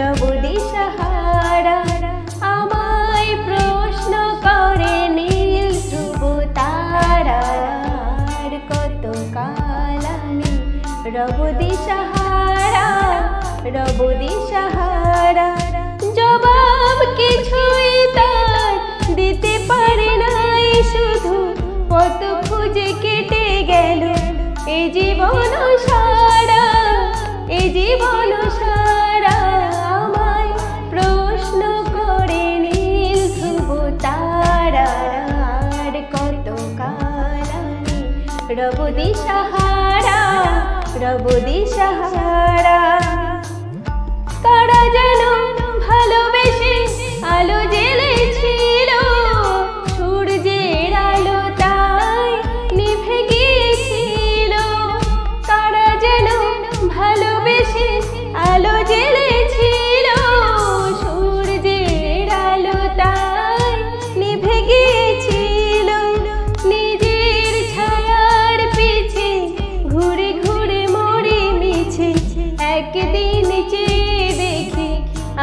রবদি সাহারা আমায় প্রশ্ন করে নীল ধ্রুব তারার কত কালানি রবদি সাহারা রবদি সাহারা জবাব কিছুই তার দিতে পারে নাই, শুধু কত খুঁজে কেটে গেল। এ জীবন সারা রবদি সাহারা প্রভু সাহারা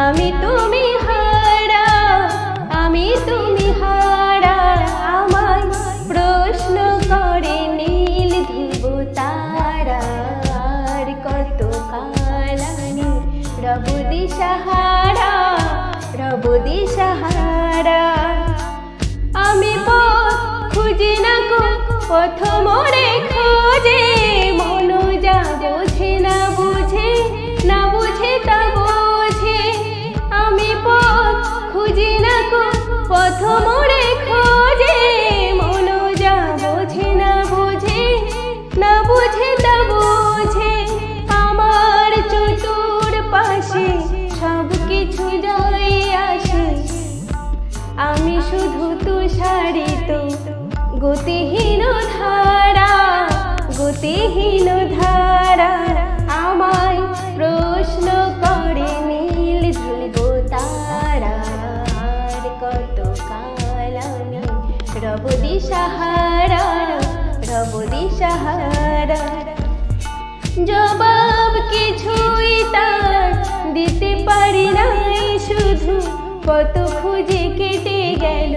আমি তুমি হারা, আমি তুমি হারা। আমায় প্রশ্ন করে নীল ধ্রুব তারার কত কালানি রবদি সাহারা রবদি সাহারা আমি পথ খুঁজি না পথ মোড়ে খোঁজে। মোড়ে খোঁজে মন যা বোঝে না বুঝে না বুঝে আমার চতুর পাশে আসে। আমি শুধু গতিহীন ধারা গতিহীন ধারা। রবদি সাহারা রবদি সাহারা। জবাব কিছুই তার দিতে পারি নাই, শুধু কত খুঁজে কেটে গেল।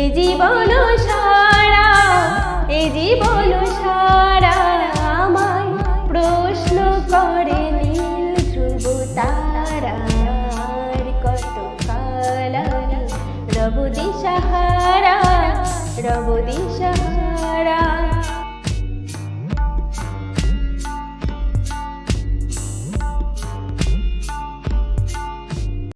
এ জীবন সারা, এ জীবন সারা। আমায় প্রশ্ন করে নীল ধ্রুব তারার কত কালানি রবদি সাহারা। রবদি সাহারা।